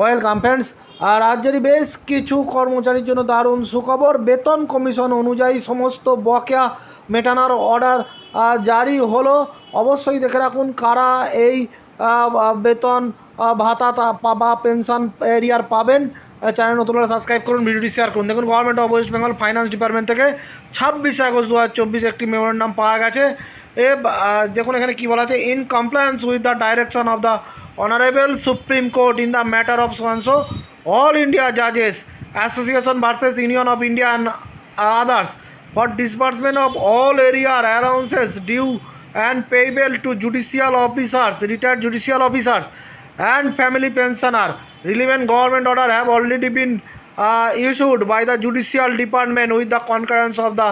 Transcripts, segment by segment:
Welcome friends আর রাজ্যেরই বেশ কিছু কর্মচারীর জন্য দারুণ সুখবর, বেতন কমিশন অনুযায়ী সমস্ত বকেয়া মেটানোর অর্ডার জারি হলো। অবশ্যই দেখে রাখুন কারা এই বেতন ভাতা বা পেনশন এরিয়ার পাবেন। চ্যানেল নতুন সাবস্ক্রাইব করুন, ভিডিওটি শেয়ার করুন। দেখুন government of West Bengal finance department থেকে ছাব্বিশে আগস্ট দু হাজার চব্বিশ একটি মেমোরেন্ডাম পাওয়া গেছে। এ দেখুন এখানে কী বলা আছে in compliance with the direction of the honourable supreme court in the matter of সোয়ানসো all India জাজেস association versus union of India and others for disbursement of all arrear allowances due and payable to judicial officers retired judicial officers and family pensioner relevant government order have already been issued by the judicial department with the concurrence of the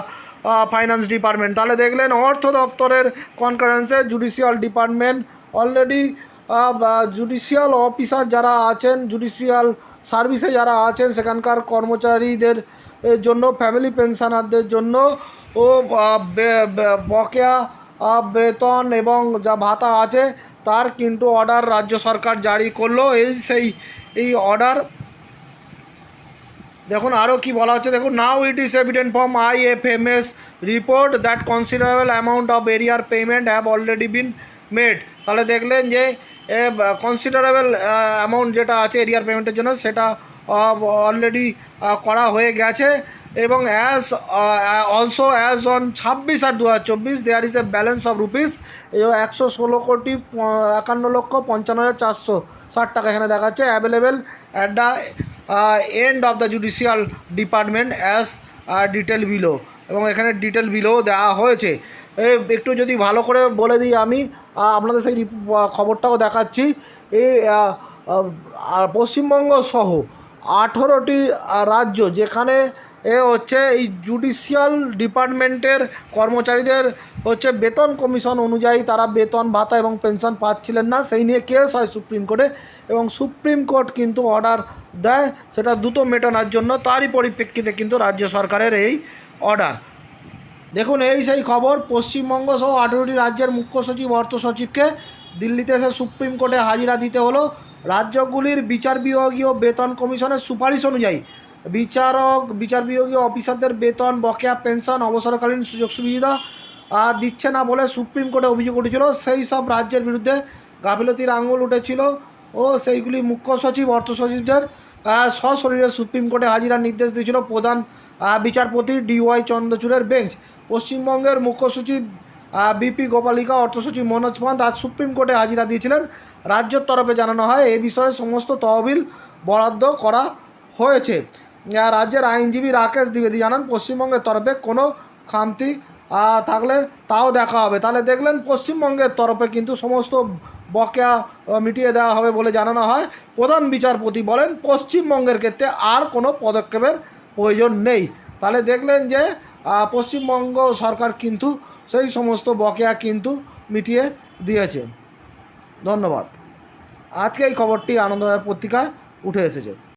finance department তাহলে দেখলেন অর্থ দপ্তরের কনকারেন্সে judicial department already judicial officer যারা আছেন judicial সার্ভিসে যারা আছেন, সেখানকার কর্মচারীদের জন্য ফ্যামিলি পেনশনারদের জন্য, ও বকেয়া বেতন এবং যা ভাতা আছে, তার কিন্তু অর্ডার রাজ্য সরকার জারি করল। এই সেই, এই অর্ডার দেখুন আরও কি বলা হচ্ছে। দেখুন now it is evident from I F M S report that considerable amount of arrear payment have already been made তাহলে দেখলেন যে কনসিডারেবল অ্যামাউন্ট যেটা আছে এরিয়ার পেমেন্টের জন্য, সেটা অলরেডি করা হয়ে গেছে। এবং অ্যাজ অলসো অ্যাজ অন ছাব্বিশ আর দু হাজার চব্বিশ there is a balance of rupees একশো ষোলো কোটি একান্ন লক্ষ পঞ্চান্ন হাজার চারশো ষাট টাকা এখানে দেখাচ্ছে। Available at the end of the judicial department as detail below এবং এখানে ডিটেল বিলো দেওয়া হয়েছে। একটু যদি ভালো করে বলে দিই আমি আপনাদের সেই খবরটাও দেখাচ্ছি। এই পশ্চিমবঙ্গ সহ আঠেরোটি রাজ্য যেখানে এ হচ্ছে এই জুডিশিয়াল ডিপার্টমেন্টের কর্মচারীদের হচ্ছে বেতন কমিশন অনুযায়ী তারা বেতন, ভাতা এবং পেনশন পাচ্ছিলেন না। সেই নিয়ে কেস হয় সুপ্রিম কোর্টে এবং সুপ্রিম কোর্ট কিন্তু অর্ডার দেয়, সেটা দ্রুত মেটানোর জন্য। তারই পরিপ্রেক্ষিতে কিন্তু রাজ্য সরকারের এই অর্ডার। দেখুন, এই সেই খবর, পশ্চিমবঙ্গ সহ আঠেরোটি রাজ্যের মুখ্য সচিব, অর্থ সচিবকে দিল্লিতে এসে সুপ্রিম কোর্টে হাজিরা দিতে হলো। রাজ্যগুলির বিচার বিভাগীয় বেতন কমিশনের সুপারিশ অনুযায়ী বিচারক, বিচার বিভাগীয় অফিসারদের বেতন, বকেয়া পেনশন, অবসরকালীন সুযোগ সুবিধা দিচ্ছে না বলে সুপ্রিম কোর্টে অভিযোগ উঠেছিল। সেই সব রাজ্যের বিরুদ্ধে গাফিলতির আঙুল উঠেছিল ও সেইগুলি মুখ্য সচিব, অর্থ সচিবদের সশরীরে সুপ্রিম কোর্টে হাজিরার নির্দেশ দিয়েছিল প্রধান বিচারপতি ডিওয়াই চন্দ্রচূড়ের বেঞ্চ। পশ্চিমবঙ্গের মুখ্য সচিব বিপি গোপালিকা, অর্থ সচিব মনোজ পান্ত আজ সুপ্রিম কোর্টে হাজিরা দিয়েছিলেন। রাজ্যের তরফে জানানো হয়, এ বিষয়ে সমস্ত তহবিল বরাদ্দ করা হয়েছে। রাজ্যের আইনজীবী রাকেশ দ্বিবেদী জানান, পশ্চিমবঙ্গের তরফে কোনো খামতি থাকলে তাও দেখা হবে। তাহলে দেখলেন, পশ্চিমবঙ্গের তরফে কিন্তু সমস্ত বকেয়া মিটিয়ে দেওয়া হবে বলে জানানো হয়। প্রধান বিচারপতি বলেন, পশ্চিমবঙ্গের ক্ষেত্রে আর কোনো পদক্ষেপের প্রয়োজন নেই। তাহলে দেখলেন যে পশ্চিমবঙ্গ সরকার কিন্তু সেই সমস্ত বকেয়া কিন্তু মিটিয়ে দিয়েছে। ধন্যবাদ। আজকে এই খবরটি আনন্দবাজার পত্রিকায় উঠে এসেছে।